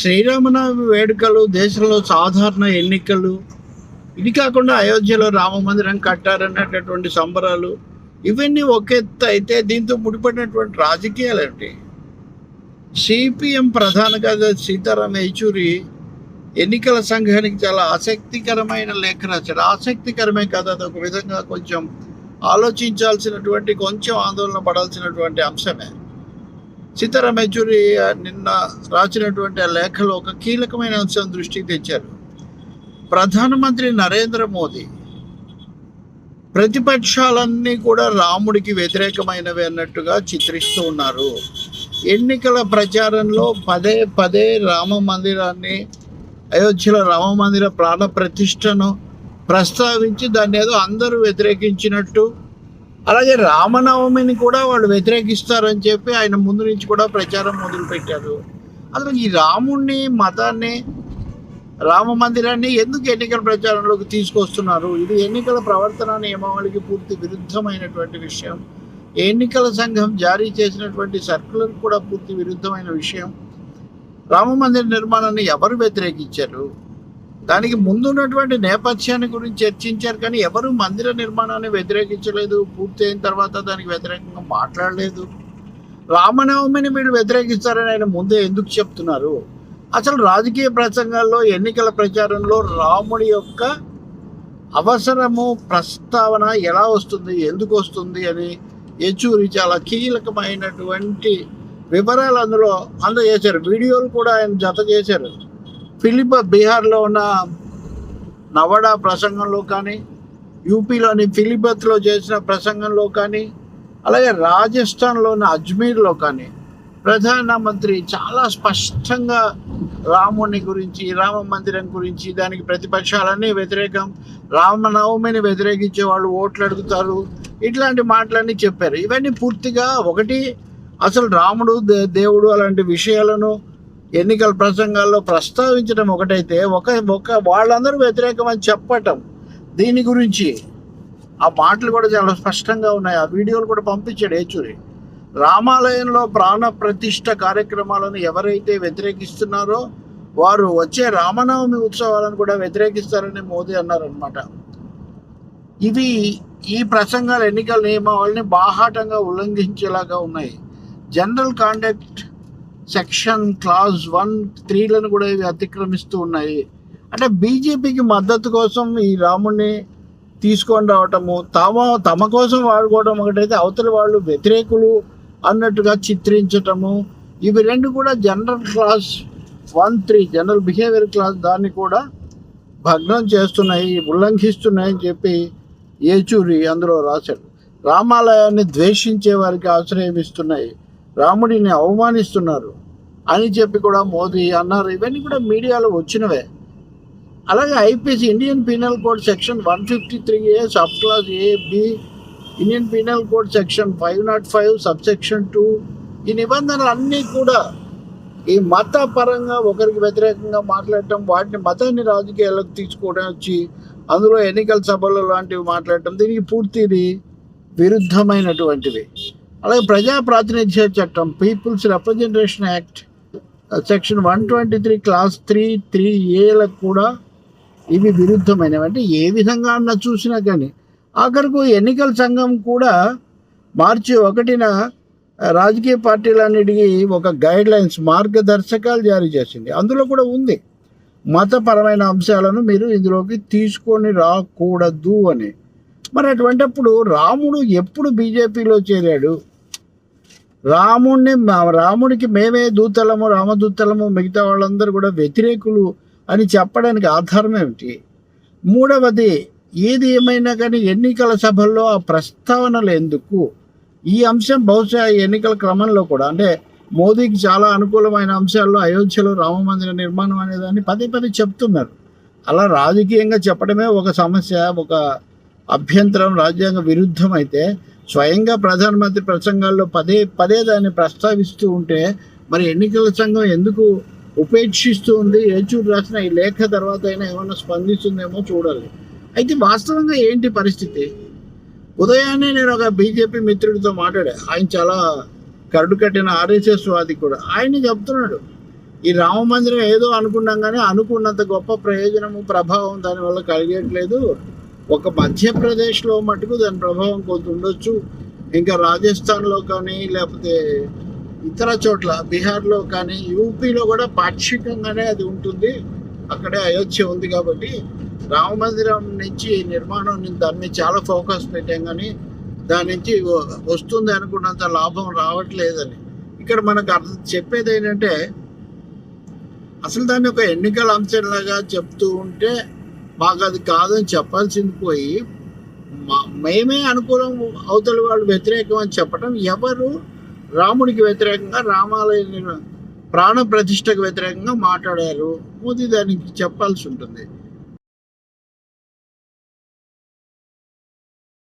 శ్రీరామనవమి వేడుకలు దేశంలో సాధారణ ఎన్నికలు ఇది కాకుండా అయోధ్యలో రామ మందిరం కట్టారన్నటువంటి సంబరాలు ఇవన్నీ ఒక ఎత్తు అయితే దీంతో ముడిపడినటువంటి రాజకీయాలు ఏంటి సిపిఎం ప్రధాన కార్యదర్శి సీతారాం యేచూరి ఎన్నికల సంఘానికి చాలా ఆసక్తికరమైన లేఖ రాశారు ఆసక్తికరమే కదా అది ఒక విధంగా కొంచెం ఆలోచించాల్సినటువంటి కొంచెం ఆందోళన పడాల్సినటువంటి అంశమే. సీతారాం యేచూరి నిన్న రాసినటువంటి ఆ లేఖలో ఒక కీలకమైన అంశం దృష్టికి తెచ్చారు. ప్రధానమంత్రి నరేంద్ర మోదీ ప్రతిపక్షాలన్నీ కూడా రాముడికి వ్యతిరేకమైనవి అన్నట్టుగా చిత్రిస్తూ ఉన్నారు. ఎన్నికల ప్రచారంలో పదే పదే రామ మందిరాన్ని అయోధ్యలో రామ మందిర ప్రాణ ప్రతిష్టను ప్రస్తావించి దాన్ని ఏదో అందరూ వ్యతిరేకించినట్టు అలాగే రామనవమిని కూడా వాళ్ళు వ్యతిరేకిస్తారని చెప్పి ఆయన ముందు నుంచి కూడా ప్రచారం మొదలుపెట్టారు. అసలు ఈ రాముణ్ణి మతాన్ని రామ మందిరాన్ని ఎందుకు ఎన్నికల ప్రచారంలోకి తీసుకొస్తున్నారు? ఇది ఎన్నికల ప్రవర్తన నియమావళికి పూర్తి విరుద్ధమైనటువంటి విషయం. ఎన్నికల సంఘం జారీ చేసినటువంటి సర్కులర్ కూడా పూర్తి విరుద్ధమైన విషయం. రామ మందిర నిర్మాణాన్ని ఎవరు వ్యతిరేకించారు? దానికి ముందున్నటువంటి నేపథ్యాన్ని గురించి చర్చించారు కానీ ఎవరు మందిర నిర్మాణాన్ని వ్యతిరేకించలేదు. పూర్తి అయిన తర్వాత దానికి వ్యతిరేకంగా మాట్లాడలేదు. రామనవమిని మీరు వ్యతిరేకిస్తారని ఆయన ముందే ఎందుకు చెప్తున్నారు? అసలు రాజకీయ ప్రసంగాల్లో ఎన్నికల ప్రచారంలో రాముడి యొక్క అవసరము ప్రస్తావన ఎలా వస్తుంది ఎందుకు వస్తుంది అని యచూరి చాలా కీలకమైనటువంటి వివరాలు అందులో అందజేశారు. వీడియోలు కూడా ఆయన జత చేశారు. ఫిలిప బీహార్లో ఉన్న నవడా ప్రసంగంలో కానీ యూపీలోని ఫిలిపత్లో చేసిన ప్రసంగంలో కానీ అలాగే రాజస్థాన్లో ఉన్న అజ్మీర్లో కానీ ప్రధానమంత్రి చాలా స్పష్టంగా రాముని గురించి రామ మందిరం గురించి దానికి ప్రతిపక్షాలన్నీ వ్యతిరేకం రామనవమిని వ్యతిరేకించే వాళ్ళు ఓట్లు అడుగుతారు ఇట్లాంటి మాటలన్నీ చెప్పారు. ఇవన్నీ పూర్తిగా ఒకటి అసలు రాముడు దే- దేవుడు అలాంటి విషయాలను ఎన్నికల ప్రసంగాల్లో ప్రస్తావించడం ఒకటైతే ఒక ఒక వాళ్ళందరూ వ్యతిరేకం అని చెప్పటం. దీని గురించి ఆ మాటలు కూడా చాలా స్పష్టంగా ఉన్నాయి. ఆ వీడియోలు కూడా పంపించాడు ఏచూరి. రామాలయంలో ప్రాణ ప్రతిష్ట కార్యక్రమాలను ఎవరైతే వ్యతిరేకిస్తున్నారో వారు వచ్చే రామనవమి ఉత్సవాలను కూడా వ్యతిరేకిస్తారని మోదీ అన్నారనమాట ఇవి ఈ ప్రసంగాలు ఎన్నికల నియమావళిని బాహాటంగా ఉల్లంఘించేలాగా ఉన్నాయి. General conduct section clause one త్రీలను కూడా ఇవి అతిక్రమిస్తూ ఉన్నాయి. అంటే బీజేపీకి మద్దతు కోసం ఈ రాముడిని తీసుకొని రావటము తమ తమ కోసం వాడుకోవడం ఒకటైతే అవతల వాళ్ళు వ్యతిరేకులు అన్నట్టుగా చిత్రించటము. ఇవి రెండు కూడా general class one three general behaviour class దాన్ని కూడా భగ్నం చేస్తున్నాయి ఉల్లంఘిస్తున్నాయని చెప్పి ఏచూరి అందులో రాశాడు రామాలయాన్ని ద్వేషించే వారికి ఆశ్రయం ఇస్తున్నాయి. రాముడిని అవమానిస్తున్నారు. అని చెప్పి కూడా మోదీ అన్నారు. ఇవన్నీ కూడా మీడియాలో వచ్చినవే. అలాగే IPC Indian penal code section one fifty three A sub clause A B Indian penal code section five not five sub section two ఈ నిబంధనలు అన్నీ కూడా ఈ మత పరంగా ఒకరికి వ్యతిరేకంగా మాట్లాడటం వాటిని మతాన్ని రాజకీయాలకు తీసుకోవడం వచ్చి అందులో ఎన్నికల సభలు లాంటివి మాట్లాడటం దీనికి పూర్తిది విరుద్ధమైనటువంటివి అలాగే ప్రజా ప్రాతినిధ్య చట్టం people's representation act section one twenty three clause three three ఏలకు కూడా ఇవి విరుద్ధమైనవి. అంటే ఏ విధంగా అన్న చూసినా కానీ ఆఖరకు ఎన్నికల సంఘం కూడా మార్చి ఒకటిన రాజకీయ పార్టీలన్నిటికీ ఒక గైడ్ లైన్స్ మార్గదర్శకాలు జారీ చేసింది. అందులో కూడా ఉంది. మతపరమైన అంశాలను మీరు ఇందులోకి తీసుకొని రాకూడదు అని. మరి అటువంటిప్పుడు రాముడు ఎప్పుడు బీజేపీలో చేరాడు? రాముడిని రాముడికి మేమే దూతలము రామదూతలము మిగతా వాళ్ళందరూ కూడా వ్యతిరేకులు అని చెప్పడానికి ఆధారం ఏమిటి? మూడవది ఏది ఏమైనా కానీ ఎన్నికల సభల్లో ఆ ప్రస్తావనలు ఎందుకు? ఈ అంశం బహుశా ఎన్నికల క్రమంలో కూడా అంటే మోదీకి చాలా అనుకూలమైన అంశాల్లో అయోధ్యలో రామ మందిర నిర్మాణం అనేదాన్ని పదే పదే చెప్తున్నారు. అలా రాజకీయంగా చెప్పడమే ఒక సమస్య ఒక అభ్యంతరం రాజ్యాంగ విరుద్ధం అయితే స్వయంగా ప్రధానమంత్రి ప్రసంగాల్లో పదే పదే దాన్ని ప్రస్తావిస్తూ ఉంటే మరి ఎన్నికల సంఘం ఎందుకు ఉపేక్షిస్తూ ఉంది ఏచూరు రాసిన ఈ లేఖ తర్వాత అయినా ఏమైనా స్పందిస్తుందేమో చూడాలి. అయితే వాస్తవంగా ఏంటి పరిస్థితి? ఉదయాన్నే నేను ఒక బీజేపీ మిత్రుడితో మాట్లాడా. ఆయన చాలా కరడు కట్టిన ఆర్ఎస్ఎస్ వాది కూడా. ఆయన చెప్తున్నాడు ఈ రామ మందిరం ఏదో అనుకున్నాం కానీ అనుకున్నంత గొప్ప ప్రయోజనము ప్రభావం దానివల్ల కలిగేట్లేదు. ఒక మధ్యప్రదేశ్లో మటుకు దాని ప్రభావం కొంత ఉండొచ్చు. ఇంకా రాజస్థాన్లో కానీ లేకపోతే ఇతర చోట్ల బీహార్లో కానీ యూపీలో కూడా పాక్షికంగానే అది ఉంటుంది. అక్కడే అయోధ్య ఉంది కాబట్టి రామ మందిరం నుంచి నిర్మాణం నుంచి దాని మీద చాలా ఫోకస్ పెట్టాం కానీ దాని నుంచి వస్తుంది అనుకున్నంత లాభం రావట్లేదని. ఇక్కడ మనకు అర్థం చెప్పేది ఏంటంటే అసలు దాన్ని ఒక ఎన్నికల అంశంలాగా చెప్తూ ఉంటే మాకు అది కాదని చెప్పాల్సింది పోయి మా- మేమే అనుకూలం అవతల వాళ్ళు వ్యతిరేకం అని చెప్పడం ఎవరు రాముడికి వ్యతిరేకంగా రామాలయ ప్రాణ ప్రతిష్టకు వ్యతిరేకంగా మాట్లాడారు మోదీ దానికి చెప్పాల్సి ఉంటుంది.